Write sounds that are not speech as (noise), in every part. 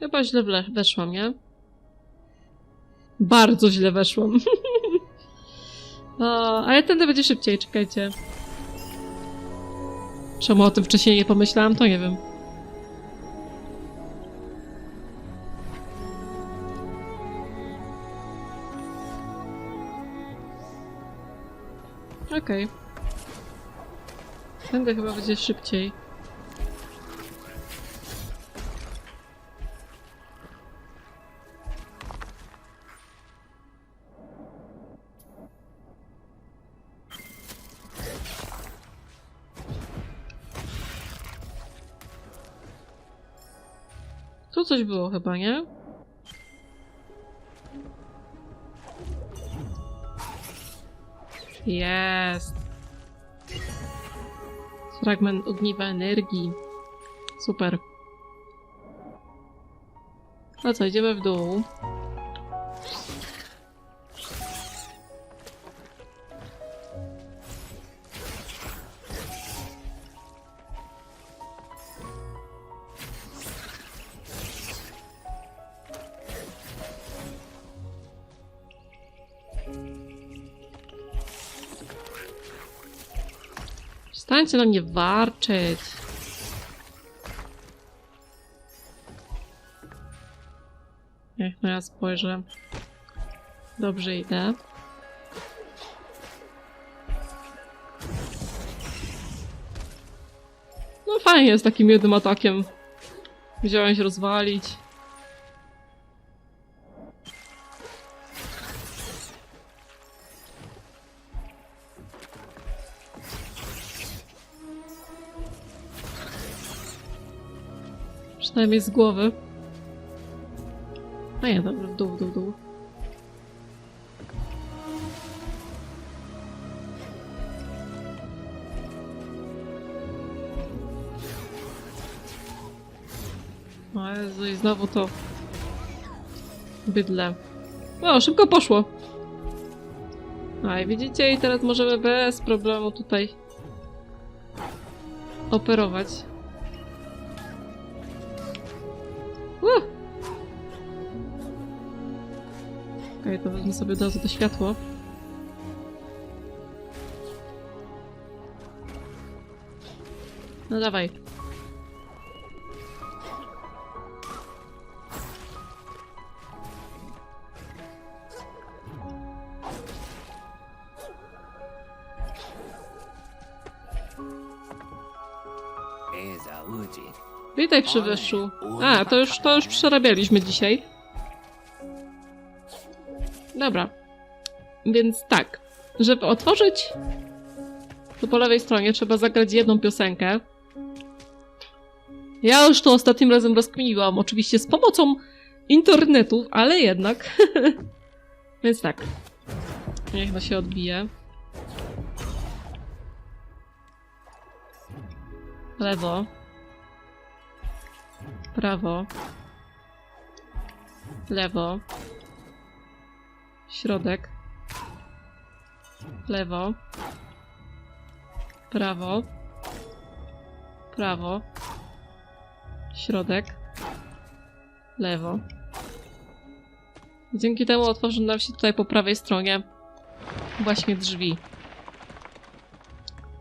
Chyba źle weszłam, nie? Bardzo źle weszłam. (laughs) o, ale tędy będzie szybciej, czekajcie. Czemu o tym wcześniej nie pomyślałam, to nie wiem. Okej. Tędy chyba będzie szybciej. Coś było chyba, nie? Jest. Fragment ogniwa energii. Super. A co, idziemy w dół. Przestańcie na mnie warczeć. Niech no ja spojrzę. Dobrze idę. No fajnie z takim jednym atakiem. Wziąłem się rozwalić. Przynajmniej z głowy. A nie, dobra, w dół, w dół, w dół. O Jezu, i znowu to... Bydle. O, szybko poszło. A i widzicie, i teraz możemy bez problemu tutaj operować. Okej, to wezmę sobie od razu to światło. No dawaj. Witaj przy wyszu. A, to już, to już przerabialiśmy dzisiaj. Dobra. Więc tak. Żeby otworzyć tu po lewej stronie trzeba zagrać jedną piosenkę. Ja już to ostatnim razem rozkminiłam, oczywiście z pomocą internetu, ale jednak. (laughs) Więc tak. Niech to się odbije. Lewo. Prawo. Lewo. Środek. Lewo. Prawo. Prawo. Środek. Lewo. Dzięki temu otworzy nam się tutaj po prawej stronie właśnie drzwi.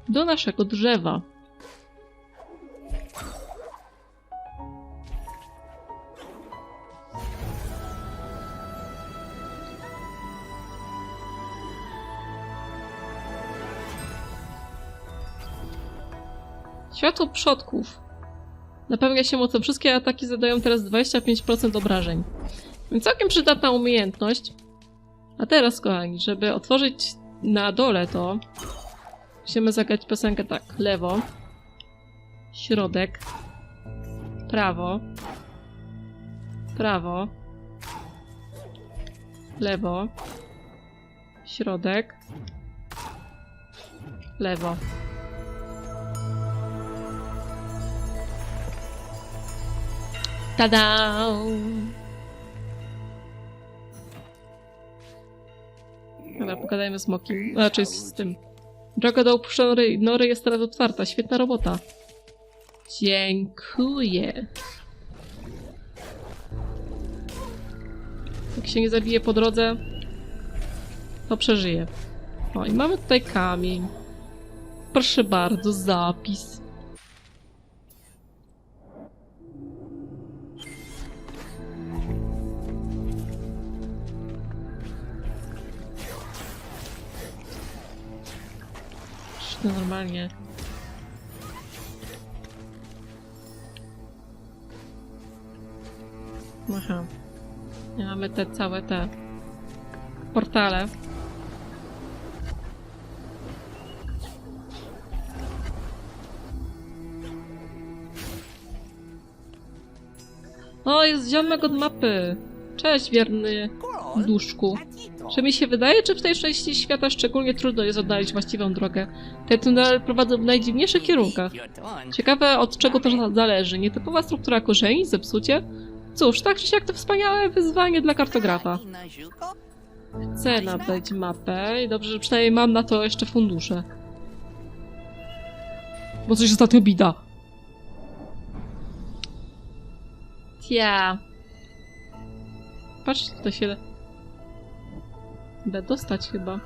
Do naszego drzewa. Światło przodków. Napełnia się mocą. Wszystkie ataki zadają teraz 25% obrażeń. Więc całkiem przydatna umiejętność. A teraz, kochani, żeby otworzyć na dole to, musimy zagrać piosenkę tak. Lewo. Środek. Prawo. Prawo. Lewo. Środek. Lewo. Tada! Dobra, pogadajmy z Mokim. Znaczy z tym. Droga do nory jest teraz otwarta. Świetna robota. Dziękuję. się nie zabije po drodze, to przeżyje. O, i mamy tutaj kamień. Proszę bardzo, zapis. To normalnie? Aha. I Mamy te całe te portale. O, jest ziomek od mapy. Cześć, wierny duszku. Czy mi się wydaje, czy w tej części świata szczególnie trudno jest odnaleźć właściwą drogę? Te tunele prowadzą w najdziwniejszych kierunkach. Ciekawe, od czego to zależy. Nietypowa struktura korzeni, zepsucie? Cóż, tak czy siak to wspaniałe wyzwanie dla kartografa. Chcę nadać mapę i dobrze, że przynajmniej mam na to jeszcze fundusze. Bo coś ostatnio bida. Tia. Patrzcie, tutaj się da dostać chyba.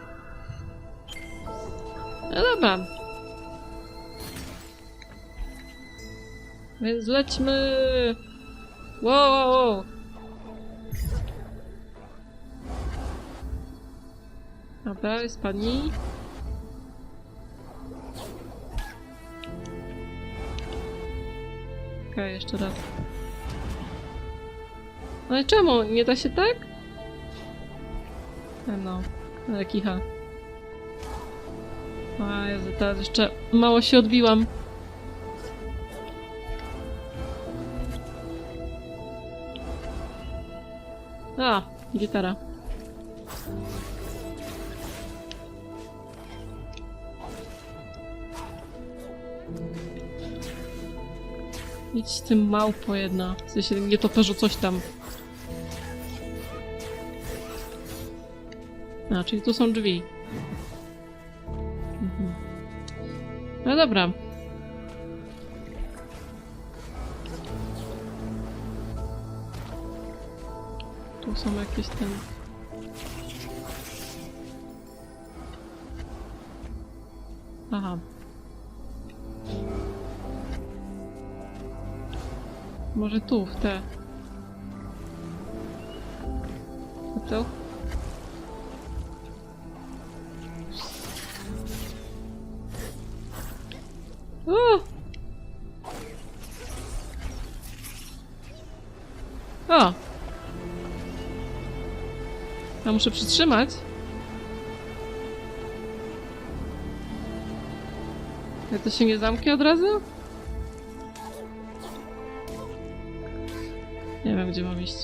No dobra. Więc lećmy. Wow, wow, wow. Dobra, jest pani. Okej, jeszcze raz. Ale czemu? Nie da się tak? No, ale kicha. A, Jezu, teraz jeszcze mało się odbiłam. A, gitara. Idź tym małpo jedna. W sensie nie toperzu coś tam. A, czyli tu są drzwi. Mhm. No dobra. Tu są jakieś ten... Aha. Może tu, w te. A to? Ja muszę przytrzymać. Ja to się nie zamknie od razu? Nie wiem, gdzie mam iść.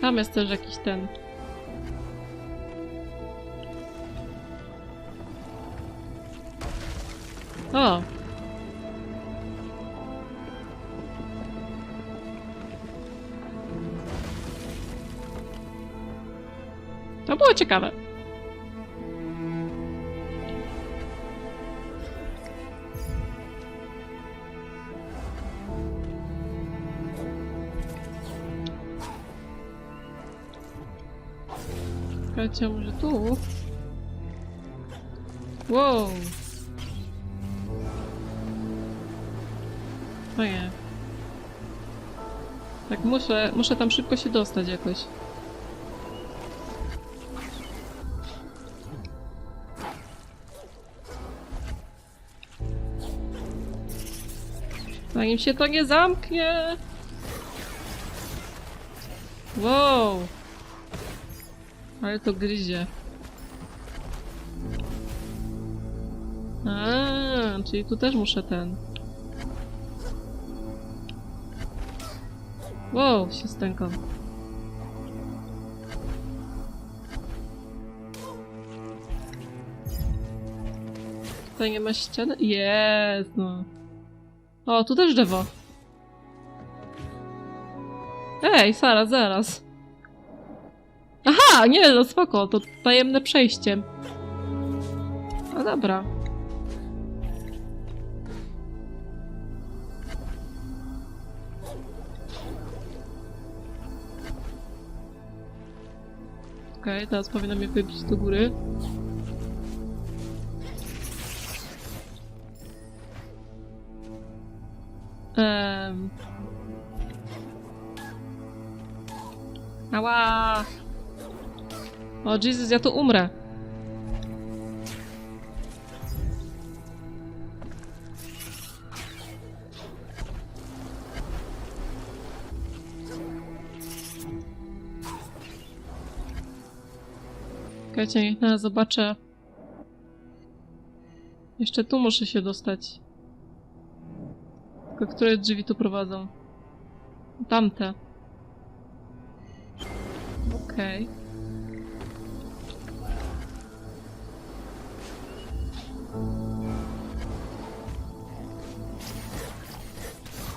Tam jest też jakiś ten. O! To było ciekawe. Czekajcie, może tu? Wow! Oje. Tak, muszę, muszę tam szybko się dostać jakoś. Zanim się to nie zamknie! Wow! Ale to gryzie. A, czyli tu też muszę ten. Wow, się stękam. Tutaj nie ma ściany? Jest, no. O, tu też drzewo. Ej, Sara, zaraz. Aha, nie, no spoko, to tajemne przejście. No dobra. Okej, teraz powinno mnie wybić do góry. Um. Ała! O Jezus, ja tu umrę. Czekajcie, niech zobaczę. Jeszcze tu muszę się dostać. Tylko które drzwi tu prowadzą? Tamte. Okej.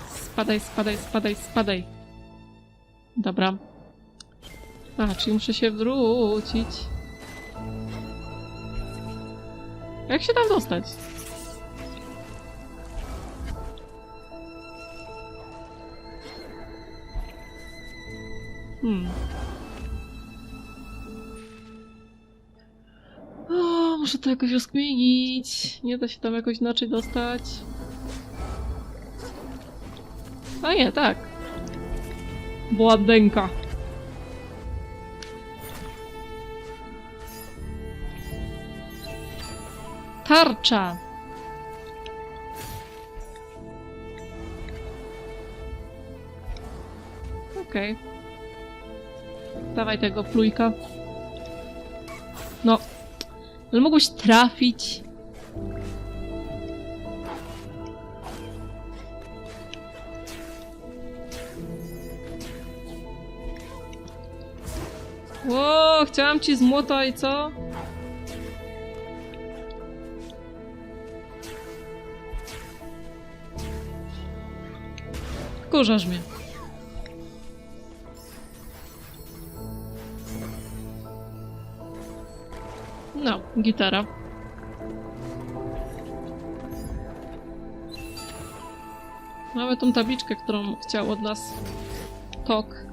Spadaj, spadaj, spadaj, spadaj. Dobra. A, czyli muszę się wrócić. Jak się tam dostać? Hmm. O, muszę to jakoś rozkminić. Nie da się tam jakoś inaczej dostać. A nie, tak. Bładęka. Tarcza. Okej. Dawaj tego plujka. No. Ale mogłeś trafić. Ło, chciałam ci z i co? Kurzasz mnie. Gitara. Mamy tą tabliczkę, którą chciał od nas Tok.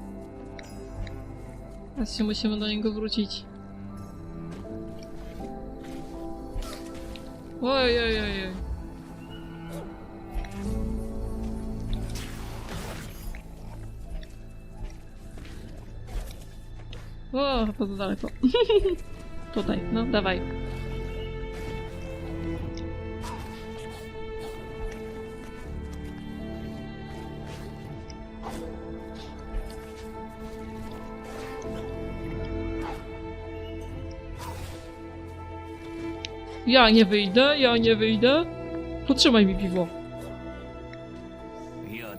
Teraz się musimy do niego wrócić. Oj, oj, oj. O, to za daleko. (laughs) Tutaj, no dawaj. Ja nie wyjdę, ja nie wyjdę. Potrzymaj mi piwo.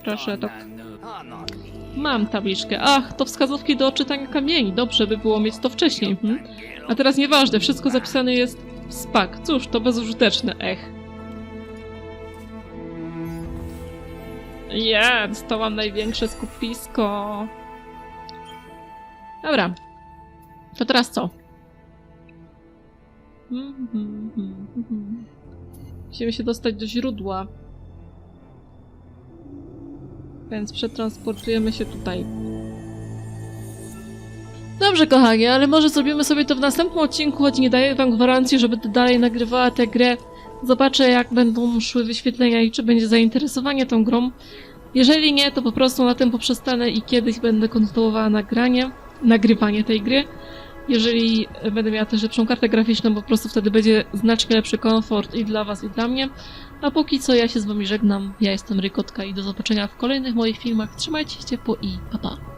Proszę, tak. Mam tabliczkę. Ach, to wskazówki do odczytania kamieni. Dobrze by było mieć to wcześniej. Hm? A teraz nieważne, wszystko zapisane jest w spak. Cóż, to bezużyteczne, ech. To mam największe skupisko. Dobra. To teraz co? Musimy się dostać do źródła. Więc przetransportujemy się tutaj. Dobrze, kochani, ale może zrobimy sobie to w następnym odcinku, choć nie daję wam gwarancji, że będę dalej nagrywała tę grę. Zobaczę, jak będą szły wyświetlenia i czy będzie zainteresowanie tą grą. Jeżeli nie, to po prostu na tym poprzestanę i kiedyś będę kontynuowała nagranie, nagrywanie tej gry. Jeżeli będę miała też lepszą kartę graficzną, po prostu wtedy będzie znacznie lepszy komfort i dla was, i dla mnie. A póki co ja się z wami żegnam. Ja jestem Rykotka i do zobaczenia w kolejnych moich filmach. Trzymajcie się ciepło i pa pa.